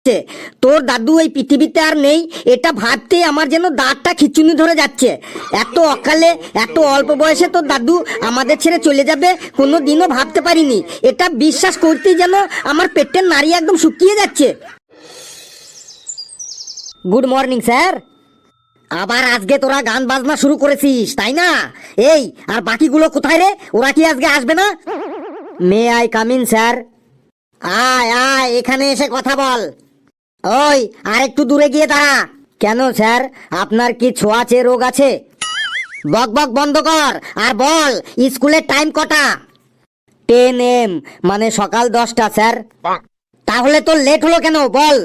যাচ্ছে। তোর দাদু এই পৃথিবীতে আর নেই, এটা ভাবতেই আমার যেন দাঁতটা খিচুনি ধরে যাচ্ছে। এত অকালে, এত অল্প বয়সে তোর দাদু আমাদের ছেড়ে চলে যাবে কোনো দিনও ভাবতে পারিনি। এটা বিশ্বাস করতেই যেন আমার পেটের নাড়ি একদম শুকিয়ে যাচ্ছে। গুড মর্নিং স্যার আবার আজকে তোরা গান বাজনা শুরু করেছিস, তাই না? এই, আর বাকিগুলো কোথায় রে? ওরা কি আজকে আসবে না? মে আই কামিন স্যার আয় আয়, এখানে এসে কথা বল। ওই, আর একটু দূরে গিয়ে দাঁড়া। কেন, স্যার? আপনার কি ছোঁয়াচে রোগ আছে? বক বক, বন্ধ কর। আর বল, স্কুলের টাইম কটা? টেন এম মানে সকাল দশটা, স্যার। তাহলে তো লেট হলো কেন? বল।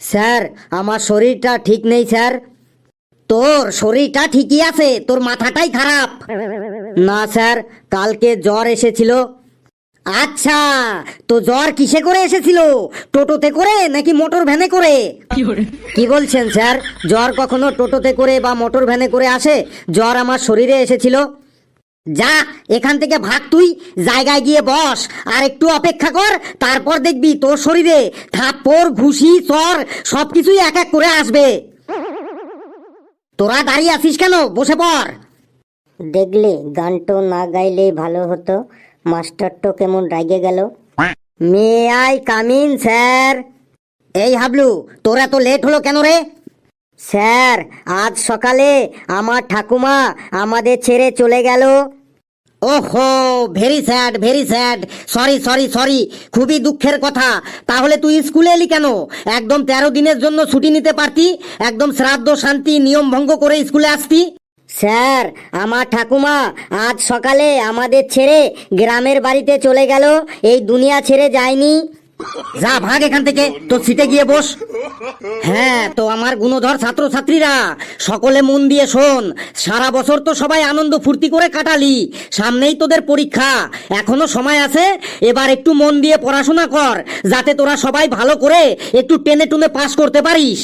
স্যার, আমার শরীরটা ঠিক নেই, স্যার। তোর শরীরটা ঠিকই আছে, তোর মাথাটাই খারাপ। না, স্যার, কালকে জ্বর এসেছিল। আচ্ছা তো জ্বর কিসে করে এসেছিল? টোটোতে করে নাকি মোটর ভ্যানে করে? কি বলছেন স্যার? জ্বর কখনো টোটোতে করে বা মোটর ভ্যানে করে আসে? জ্বর আমার শরীরে এসেছিল। যা এখান থেকে ভাগ তুই জায়গায় গিয়ে বস আর একটু অপেক্ষা কর তারপর দেখবি তোর শরীরে থাপ্পড় ঘুষি চর সবকিছুই এক এক করে আসবে। তোরা দাঁড়িয়ে আছিস কেন? বসে পড়। দেখলে গানটো না গাইলেই ভালো হতো। মাস্টারটো কেমন রাগে গেল? May I, come in, sir. এই হাবলু, তোর এত লেট হলো কেন রে? স্যার, আজ সকালে আমার ঠাকুমা আমাদের ছেড়ে চলে গেল। ওহো very sad very sad sorry sorry sorry খুবই দুঃখের কথা। তাহলে তুই স্কুলে এলি কেন? একদম তেরো দিনের জন্য ছুটি নিতে পারতি? একদম শ্রাদ্ধ, শান্তি, নিয়ম ভঙ্গ করে স্কুলে আসতি? স্যার, আমার ঠাকুমা আজ সকালে আমাদের ছেড়ে গ্রামের বাড়িতে চলে গেল। এই দুনিয়া ছেড়ে যায়নি। যা ভাগ এখান থেকে তোর সিটে গিয়ে বস। হ্যাঁ তো আমার গুণধর ছাত্রছাত্রীরা, সকলে মন দিয়ে শোন। সারা বছর তো সবাই আনন্দ ফুর্তি করে কাটালি। সামনেই তোদের পরীক্ষা। এখনও সময় আছে, এবার একটু মন দিয়ে পড়াশোনা কর, যাতে তোরা সবাই ভালো করে একটু টেনে টুনে পাশ করতে পারিস।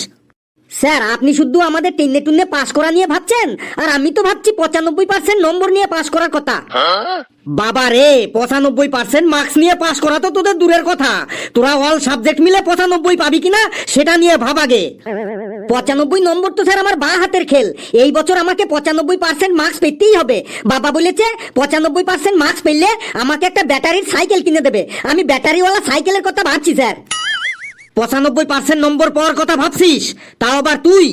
স্যার, আপনি শুধু আমাদের টেনে টুনে পাশ করা নিয়ে ভাবছেন? আর আমি তো ভাবছি পঁচানব্বই পার্সেন্ট নম্বর নিয়ে পাশ করার কথা। বাবা রে, পঁচানব্বই পার্সেন্ট মার্কস নিয়ে পাশ করা তো তোদের দূরের কথা। তোরা অল সাবজেক্ট মিলে পঁচানব্বই পাবি কিনা, সেটা নিয়ে ভাব আগে। পঁচানব্বই নম্বর তো স্যার আমার বা হাতের খেল। এই বছর আমাকে পঁচানব্বই পার্সেন্ট মার্কস পেতেই হবে। বাবা বলেছে, পঁচানব্বই পার্সেন্ট মার্কস পেলে আমাকে একটা ব্যাটারির সাইকেল কিনে দেবে। আমি ব্যাটারিওয়ালা সাইকেলের কথা ভাবছি, স্যার। পঁচানব্বই পার্সেন্ট নম্বর পাওয়ার কথা ভাবছিস? তাও আবার তুই?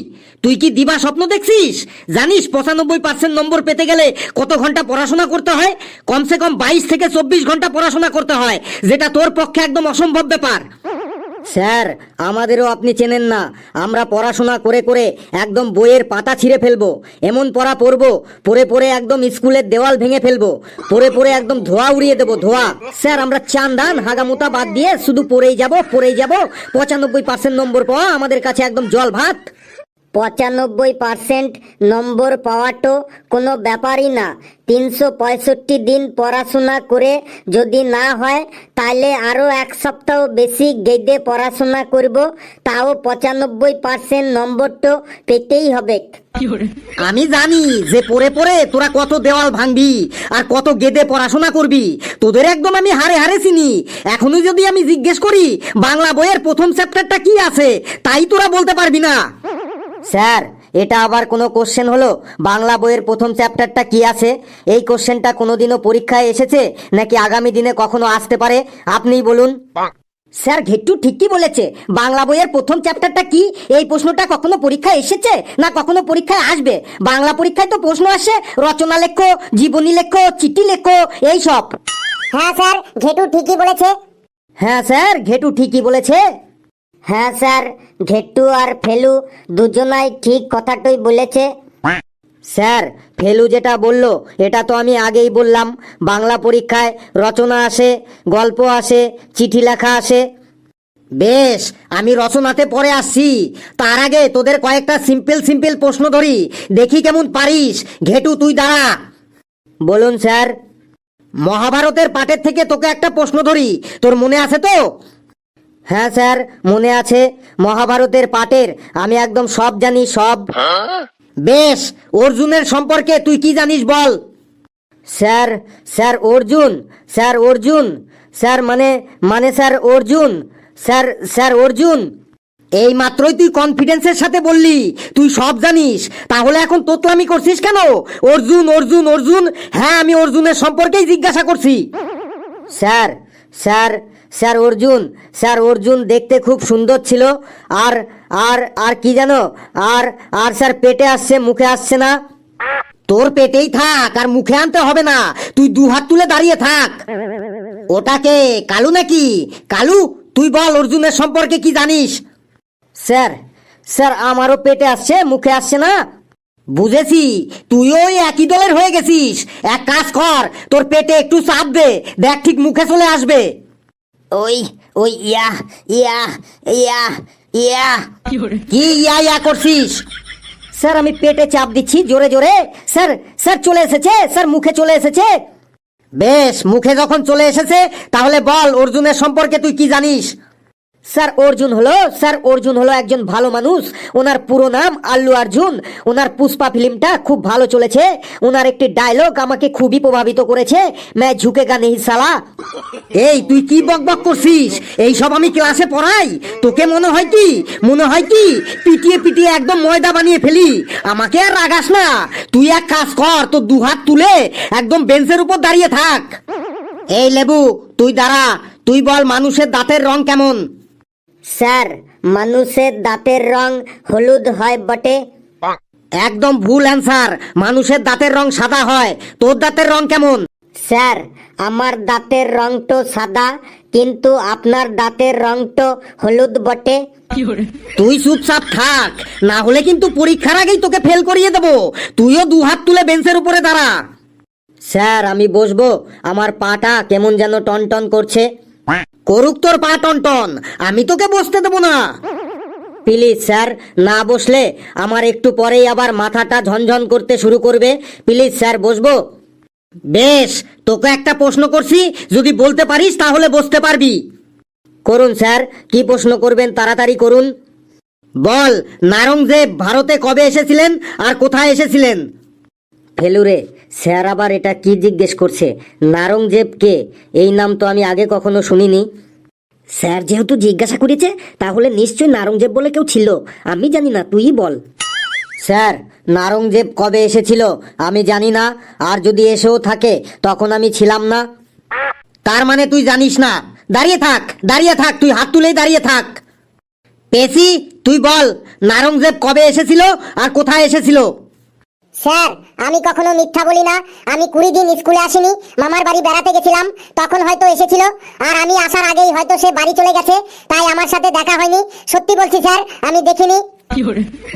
তুই কি দিবা স্বপ্ন দেখছিস? জানিস পঁচানব্বই পার্সেন্ট নম্বর পেতে গেলে কত ঘণ্টা পড়াশোনা করতে হয়? কমসে কম বাইশ থেকে চব্বিশ ঘণ্টা পড়াশোনা করতে হয়, যেটা তোর পক্ষে একদম অসম্ভব ব্যাপার। স্যার, আমাদেরও আপনি চেনেন না। আমরা পড়াশোনা করে করে একদম বইয়ের পাতা ছিঁড়ে ফেলব। এমন পড়া পড়ব পরে পরে একদম স্কুলের দেওয়াল ভেঙে ফেলব। পরে পরে একদম ধোয়া উড়িয়ে দেবো, ধোয়া। স্যার, আমরা চান্দান, হাগামোতা বাদ দিয়ে শুধু পরেই যাব পরেই যাব। পঁচানব্বই পার্সেন্ট নম্বর পাওয়া আমাদের কাছে একদম জল ভাত। পঁচানব্বই পার্সেন্ট নম্বর পাওয়াটো কোনো ব্যাপারই না। তিনশো পঁয়ষট্টি দিন পড়াশোনা করে যদি না হয় তাহলে আরও এক সপ্তাহ বেশি গেদে পড়াশোনা করব। তাও পঁচানব্বই পার্সেন্ট নম্বরটো পেতেই হবে। আমি জানি যে পড়ে পড়ে তোরা কত দেওয়াল ভাঙবি আর কত গেদে পড়াশোনা করবি। তোদের একদম আমি হারে হারে চিনি। এখনও যদি আমি জিজ্ঞেস করি, বাংলা বইয়ের প্রথম চ্যাপ্টারটা কি আছে, তাই তোরা বলতে পারবি না। স্যার এটা আবার কোনো কোশ্চেন হলো? বাংলা বইয়ের প্রথম চ্যাপ্টারটা কি আছে? এই কোশ্চেনটা কোনোদিনও পরীক্ষায় এসেছে? নাকি আগামী দিনে কখনো আসতে পারে? আপনিই বলুন। স্যার ঘেট্টু ঠিকই বলেছে। বাংলা বইয়ের প্রথম চ্যাপ্টারটা কি? এই প্রশ্নটা কখনো পরীক্ষায় এসেছে? না কখনো পরীক্ষায় আসবে? বাংলা পরীক্ষায় তো প্রশ্ন আসে। রচনা লেখো জীবনী লেখো চিঠি লেখো এই সব। হ্যাঁ স্যার ঘেটু ঠিকই বলেছে। হ্যাঁ স্যার ঘেটু ঠিকই বলেছে। হ্যাঁ স্যার ঘেটু আর ফেলু দুজনাই ঠিক কথাটাই বলেছে। স্যার, ফেলু যেটা বলল, এটা তো আমি আগেই বললাম। বাংলা পরীক্ষায় রচনা আসে, গল্প আসে, চিঠি লেখা আসে। বেশ, আমি রচনাতে পরে আসছি। তার আগে তোদের কয়েকটা সিম্পল সিম্পল প্রশ্ন ধরি। দেখি কেমন পারিস। ঘেটু, তুই দাঁড়া। বলুন স্যার। মহাভারতের পাটের থেকে তোকে একটা প্রশ্ন ধরি। তোর মনে আছে তো? হ্যাঁ স্যার, মনে আছে? মহাভারতের পাটের, আমি একদম সব জানি, সব। বেশ, অর্জুনের সম্পর্কে তুই কি জানিস বল? Sir sir Arjun sir Arjun, sir মানে মানে sir Arjun, sir sir Arjun. এই মাত্রই তুই কনফিডেন্সের সাথে বললি, তুই সব জানিস। তাহলে এখন তোতলামি করছিস কেন? অর্জুন অর্জুন অর্জুন হ্যাঁ আমি অর্জুনের সম্পর্কেই জিজ্ঞাসা করছি। Sir sir sir Arjun sir Arjun দেখতে খুব সুন্দর ছিল। আর আর আর কি জানো? আর আর স্যার পেটে আসছে, মুখে আসছে না। তোর পেটেই থাক, আর মুখে আনতে হবে না। তুই দু হাত তুলে দাঁড়িয়ে থাক। ওটাকে কালু নাকি? কালু, তুই বল অর্জুনের সম্পর্কে কি জানিস? স্যার স্যার, আমারও পেটে আসছে, মুখে আসছে না। বুঝেছি, তুইও ওই একই দলের হয়ে গেছিস। এক কাজ কর, তোর পেটে একটু চাপ দে, দেখ ঠিক মুখে চলে আসবে। ওই ওই ইয়া ইয়া ইয়া ইয়া। কি ইয়া ইয়া করছিস? স্যার আমি পেটে চাপ দিচ্ছি জোরে জোরে। স্যার স্যার চলে এসেছে স্যার মুখে চলে এসেছে। বেশ মুখে যখন চলে এসেছে তাহলে বল অর্জুনের সম্পর্কে তুই কি জানিস? স্যার অর্জুন হলো স্যার অর্জুন হলো একজন ভালো মানুষ। ওনার পুরো নাম আল্লু অর্জুন। ওনার পুষ্পা ফিল্মটা খুব ভালো চলেছে। ওনার একটি ডায়লগ আমাকে খুবই প্রভাবিত করেছে। ম্যা ঝুঁকেগা নেহি সালা এই তুই কি বকবক করছিস? এই সব আমি ক্লাসে পড়াই। তোকে মনে হয় কি? মনে হয় কি? পিটিয়ে পিটিয়ে একদম ময়দা বানিয়ে ফেলি। আমাকে আর রাগাস না। তুই এক কাজ কর তোর দু হাত তুলে একদম বেঞ্চের উপর দাঁড়িয়ে থাক। এই লেবু তুই দাঁড়া। তুই বল মানুষের দাঁতের রং কেমন? স্যার মানুষের দাঁতের রং হলুদ হয় বটে। একদম ভুল অ্যান্সার। মানুষের দাঁতের রং সাদা হয়। তোর দাঁতের রং কেমন? স্যার আমার দাঁতের রং তো সাদা কিন্তু আপনার দাঁতের রং তো হলুদ বটে। তুই চুপচাপ থাক। না হলে কিন্তু পরীক্ষার আগেই তোকে ফেল করিয়ে দেবো। তুইও দু হাত তুলে বেঞ্চের উপরে দাঁড়া। স্যার আমি বসবো। আমার পাটা কেমন যেন টন টন করছে। করুক তোর পা টন আমি তোকে বসতে দেবো না। প্লিজ, স্যার, না বসলে আমার একটু পরেই আবার মাথাটা ঝনঝন করতে শুরু করবে। প্লিজ, স্যার, বসবো? বেশ, তোকে একটা প্রশ্ন করছি। যদি বলতে পারিস, তাহলে বসতে পারবি। করুন, স্যার, কি প্রশ্ন করবেন তাড়াতাড়ি করুন। বল নারংজেব ভারতে কবে এসেছিলেন আর কোথায় এসেছিলেন? ফেলুরে স্যার আবার এটা কি জিজ্ঞেস করছে? নারংজেব কে এই নাম তো আমি আগে কখনো শুনিনি। স্যার যেহেতু জিজ্ঞাসা করেছে, তাহলে নিশ্চয়ই নারংজেব বলে কেউ ছিল। আমি জানি না, তুই বল। স্যার, নারংজেব কবে এসেছিল? আমি জানি না। আর যদি এসেও থাকে, তখন আমি ছিলাম না। তার মানে তুই জানিস না। দাঁড়িয়ে থাক দাঁড়িয়ে থাক, তুই হাত তুলেই দাঁড়িয়ে থাক। পেশি তুই বল, নারংজেব কবে এসেছিল আর কোথায় এসেছিল? স্যার, আমি কখনো মিথ্যা বলি না। আমি কুড়ি দিন স্কুলে আসিনি, মামার বাড়ি বেড়াতে গেছিলাম, তখন হয়তো এসেছিল। আর আমি আসার আগেই হয়তো সে বাড়ি চলে গেছে, তাই আমার সাথে দেখা হয়নি। সত্যি বলছি, স্যার, আমি দেখিনি।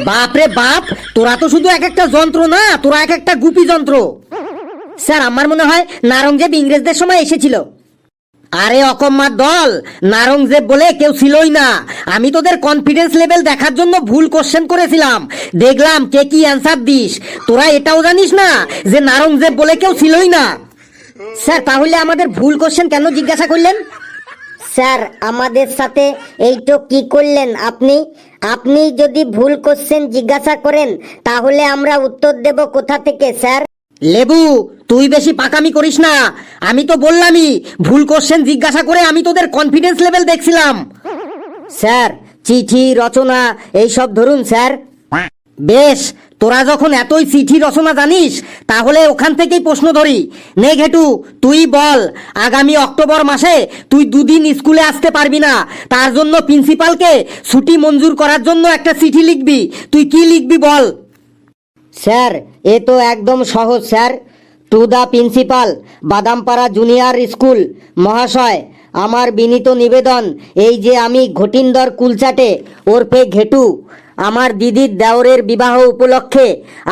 বাপ রে বাপ, তোরা তো শুধু এক একটা যন্ত্র না, তোরা এক একটা গুপি যন্ত্র। স্যার, আমার মনে হয় নারংজেব ইংরেজদের সময় এসেছিল। আরে অকম্মার দল নারংজেব বলে কেউ ছিলই না। আমি তোদের কনফিডেন্স লেভেল দেখার জন্য ভুল কোশ্চেন করেছিলাম। দেখলাম কে কি অ্যান্সার দিস। তোরা এটাও জানিস না যে নারংজেব বলে কেউ ছিলই না। স্যার তাহলে আমাদের ভুল কোশ্চেন কেন জিজ্ঞাসা করলেন? স্যার আমাদের সাথে এইটো কি করলেন আপনি? আপনি যদি ভুল কোশ্চেন জিজ্ঞাসা করেন তাহলে আমরা উত্তর দেব কোথা থেকে স্যার? লেবু তুই বেশি পাকামি করিস না। আমি তো বললামই, ভুল কোশ্চেন জিজ্ঞাসা করে আমি তোদের কনফিডেন্স লেভেল দেখছিলাম। স্যার, চিঠি, রচনা, এইসব ধরুন, স্যার। বেশ, তোরা যখন এতই চিঠি, রচনা জানিস, তাহলে ওখান থেকেই প্রশ্ন ধরি। নে ঘেটু, তুই বল, আগামী অক্টোবর মাসে তুই দুদিন স্কুলে আসতে পারবি না। তার জন্য প্রিন্সিপালকে ছুটি মঞ্জুর করার জন্য একটা চিঠি লিখবি। তুই কি লিখবি বল? স্যার, এ তো একদম সহজ, sir. To the principal, Badampara junior school. মহাশয়, আমার বিনীত নিবেদন, এই যে আমি ঘটিন্দর কুলচাটে, ওরফে ঘেটু, আমার দিদির দেওরের বিবাহ উপলক্ষে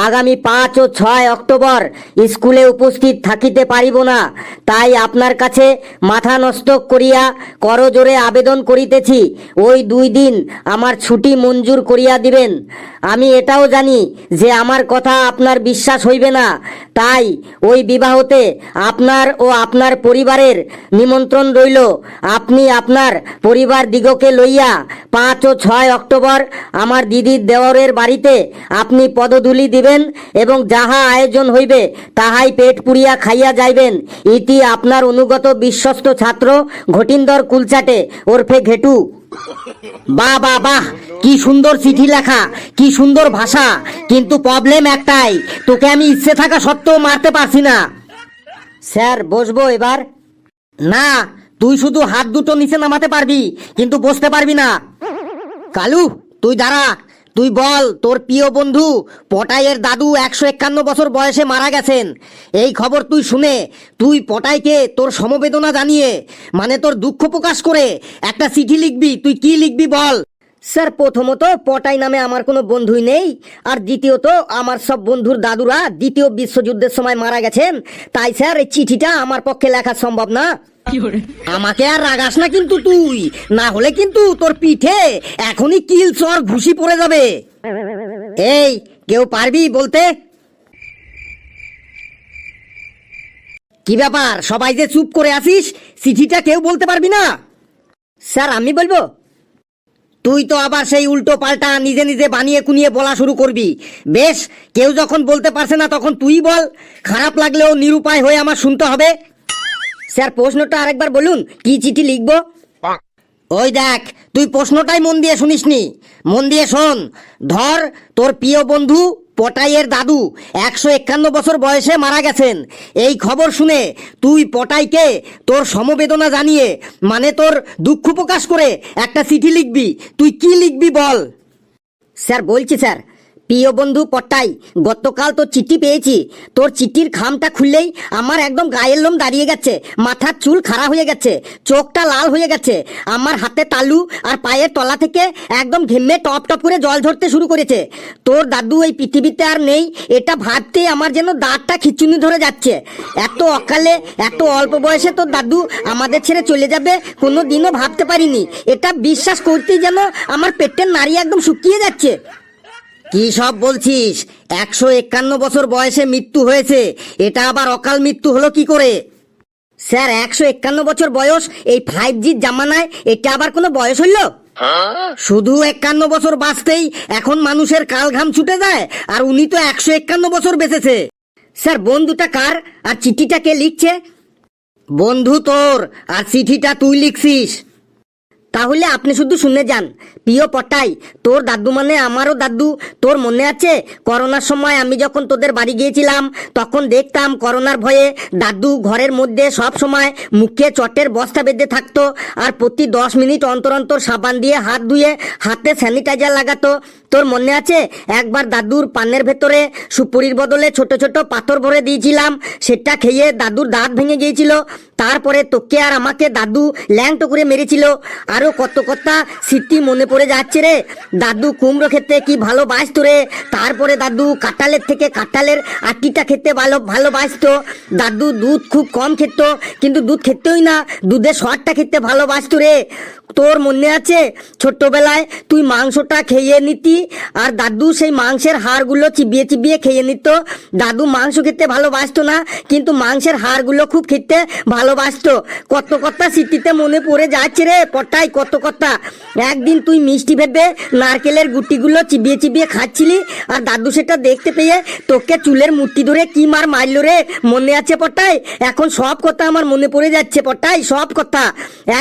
আগামী পাঁচ ও ছয় অক্টোবর স্কুলে উপস্থিত থাকিতে পারিব না। তাই আপনার কাছে মাথা নষ্ট করিয়া করজোরে আবেদন করিতেছি। ওই দুই দিন আমার ছুটি মঞ্জুর করিয়া দিবেন। আমি এটাও জানি যে আমার কথা আপনার বিশ্বাস হইবে না। তাই ওই বিবাহতে আপনার ও আপনার পরিবারের নিমন্ত্রণ রইল। আপনি আপনার পরিবার দিগকে লইয়া পাঁচ ও ছয় অক্টোবর আমার দিদির দেওরের বাড়িতে আপনি পদধূলি দিবেন এবং যাহা আয়োজন হইবে তাহাই পেট পুরিয়া খাইয়া যাইবেন। ইতি আপনার অনুগত বিশ্বস্ত ছাত্র ঘটিন্দর কুলচাটে ওরফে ঘেটু। বাহ বাহ বাহ কি সুন্দর চিঠি লেখা, কি সুন্দর ভাষা, কিন্তু প্রবলেম একটাই, তোকে আমি ইচ্ছে থাকা সত্ত্বেও মারতে পারছি না। স্যার, বসবো এবার? না, তুই শুধু হাত দুটো নিচে নামাতে পারবি, কিন্তু বসতে পারবি না। কালু, তুই দাঁড়া তুই বল, তোর প্রিয় বন্ধু, পটাইয়ের দাদু একশো একান্ন বছর বয়সে মারা গেছেন। এই খবর তুই শুনে, তুই পটাইকে তোর সমবেদনা জানিয়ে মানে তোর দুঃখ প্রকাশ করে একটা চিঠি লিখবি। তুই কি লিখবি বল? স্যার প্রথমত পটাই নামে আমার কোনো বন্ধুই নেই আর দ্বিতীয়ত আমার সব বন্ধুর দাদুরা দ্বিতীয় বিশ্বযুদ্ধের সময় মারা গেছেন তাই স্যার এই চিঠিটা আমার পক্ষে লেখা সম্ভব না। আমাকে আর রাগাস না কিন্তু তুই না হলে কিন্তু তোর পিঠে এখনই কিল চর ঘুষি পড়ে যাবে। এই কেউ পারবি বলতে? কি ব্যাপার সবাই যে চুপ করে আসিস চিঠিটা কেউ বলতে পারবি না? স্যার আমি বলব? তুই তো আবার সেই উল্টো পাল্টা নিজে নিজে বানিয়ে কুনিয়ে বলা শুরু করবি। বেশ, কেউ যখন বলতে পারছে না তখন তুই বল। খারাপ লাগলেও নিরুপায় হয়ে আমার শুনতে হবে। স্যার, প্রশ্নটা আরেকবার বলুন, কি চিঠি লিখব? ওই দেখ, তুই প্রশ্নটাই মন দিয়ে শুনিসনি। মন দিয়ে শোন, ধর তোর প্রিয় বন্ধু পটাইয়ের দাদু একশো একান্ন বছর বয়সে মারা গেছেন। এই খবর শুনে তুই পটাইকে তোর সমবেদনা জানিয়ে মানে তোর দুঃখ প্রকাশ করে একটা চিঠি লিখবি। তুই কি লিখবি বল? স্যার, বলছি স্যার প্রিয় বন্ধু পট্টাই, গতকাল তোর চিঠি পেয়েছি। তোর চিঠির খামটা খুললেই আমার একদম গায়ের লোম দাঁড়িয়ে গেছে, মাথার চুল খাড়া হয়ে গেছে, চোখটা লাল হয়ে গেছে, আমার হাতে তালু আর পায়ের তলা থেকে একদম ঘেমে টপ টপ করে জল ঝরতে শুরু করেছে। তোর দাদু এই পৃথিবীতে আর নেই, এটা ভাবতে আমার যেন দাঁতটা খিচুনি ধরে যাচ্ছে। এত অকালে, এত অল্প বয়সে তোর দাদু আমাদের ছেড়ে চলে যাবে কোনো দিনও ভাবতে পারিনি। এটা বিশ্বাস করতেই যেন আমার পেটের নাড়ি একদম শুকিয়ে যাচ্ছে। কি সব বলছিস? একশো একান্ন বছর বয়সে মৃত্যু হয়েছে। এটা আবার অকাল মৃত্যু হলো কি করে? স্যার, একশো একান্ন বছর বয়স এই ফাইভ জির জামানায়, এটা আবার কোনো বয়স হইল? শুধু একান্ন বছর বাঁচতেই এখন মানুষের কাল ঘাম ছুটে যায়, আর উনি তো একশো একান্ন বছর বেঁচেছে। স্যার, বন্ধুটা কার? আর চিঠিটা কে লিখছে? বন্ধু তোর, আর চিঠিটা তুই লিখছিস। তাহলে আপনি শুধু শুনে যান। প্রিয় পটাই, তোর দাদু মানে আমারও দাদু। তোর মনে আছে, করোনার সময় আমি যখন তোদের বাড়ি গিয়েছিলাম, তখন দেখতাম করোনার ভয়ে দাদু ঘরের মধ্যে সব সময় মুখে চটের বস্তা বেঁধে থাকতো আর প্রতি দশ মিনিট অন্তর অন্তর সাবান দিয়ে হাত ধুয়ে হাতে স্যানিটাইজার লাগাতো। তোর মনে আছে, একবার দাদুর পানের ভেতরে সুপুরির বদলে ছোট ছোট পাথর ভরে দিয়েছিলাম, সেটা খেয়ে দাদুর দাঁত ভেঙে গিয়েছিল। তারপরে তোকে আর আমাকে দাদু ল্যাংটো করে মেরেছিল। আরও কত কথা স্মৃতি মনে পড়ে যাচ্ছে রে। দাদু কুমড়ো খেতে কি ভালোবাসতো রে? তারপরে দাদু কাঁঠালের থেকে কাঁঠালের আটিটা খেতে ভালো ভালোবাসতো। দাদু দুধ খুব কম খেত, কিন্তু দুধ খেতেই না, দুধের সরটা খেতে ভালোবাসতো রে। তোর মনে আছে? ছোট্টবেলায় তুই মাংসটা খেয়ে নিতি, আর দাদু সেই মাংসের হাড়গুলো চিবিয়ে চিবিয়ে খেয়ে নিত। দাদু মাংস খেতে ভালোবাসতো না, কিন্তু মাংসের হাড়গুলো খুব খেতে ভালোবাসতো। কত কথা স্মৃতিতে মনে পড়ে যাচ্ছে রে পটাই, কত কথা। একদিন তুই মিষ্টি ভেবে নারকেলের গুটিগুলো চিবিয়ে চিবিয়ে খাচ্ছিলি, আর দাদু সেটা দেখতে পেয়ে তোকে চুলের মুঠি ধরে কি মার মারলো রে? মনে আছে পটাই? এখন সব কথা আমার মনে পড়ে যাচ্ছে পটাই, সব কথা।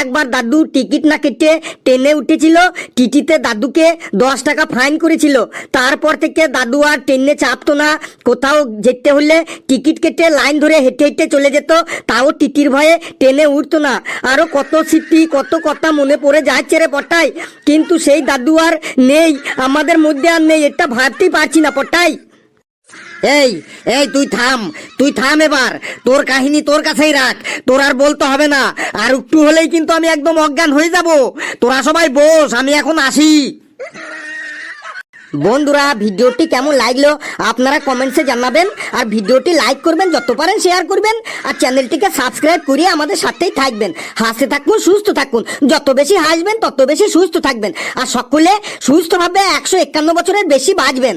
একবার দাদু টিকিট না কেটে ট্রেনে উঠেছিল, টিটিতে দাদুকে দশ টাকা ফাইন করেছিল। তারপর থেকে দাদু আর ট্রেনে চাপতো না। কোথাও যেতে হলে টিকিট কেটে লাইন ধরে হেঁটে হেঁটে চলে যেত। তাও টিটির ভয়ে ট্রেনে উঠতো না। আরও কত স্মৃতি, কত কথা মনে পড়ে যাচ্ছে রে পটাই কিন্তু সেই দাদু আর নেই। আমাদের মধ্যে আর নেই। এটা ভাবতেই পারছি না পটাই এই এই, তুই থাম তুই থাম এবার। তোর কাহিনী তোর কাছেই রাখ, তোর আর বলতে হবে না। আর একটু হলেই কিন্তু আমি একদম অজ্ঞান হয়ে যাব। তোরা সবাই বস, আমি এখন আসি। বন্ধুরা, ভিডিওটি কেমন লাগল আপনারা কমেন্টসে জানাবেন। আর ভিডিওটি লাইক করবেন, যত পারেন শেয়ার করবেন। আর চ্যানেলটিকে সাবস্ক্রাইব করে আমাদের সাথেই থাকবেন। হাসতে থাকুন, সুস্থ থাকুন। যত বেশি হাসবেন, তত বেশি সুস্থ থাকবেন। আর সকলে সুস্থভাবে একশো একান্ন বছরের বেশি বাঁচবেন।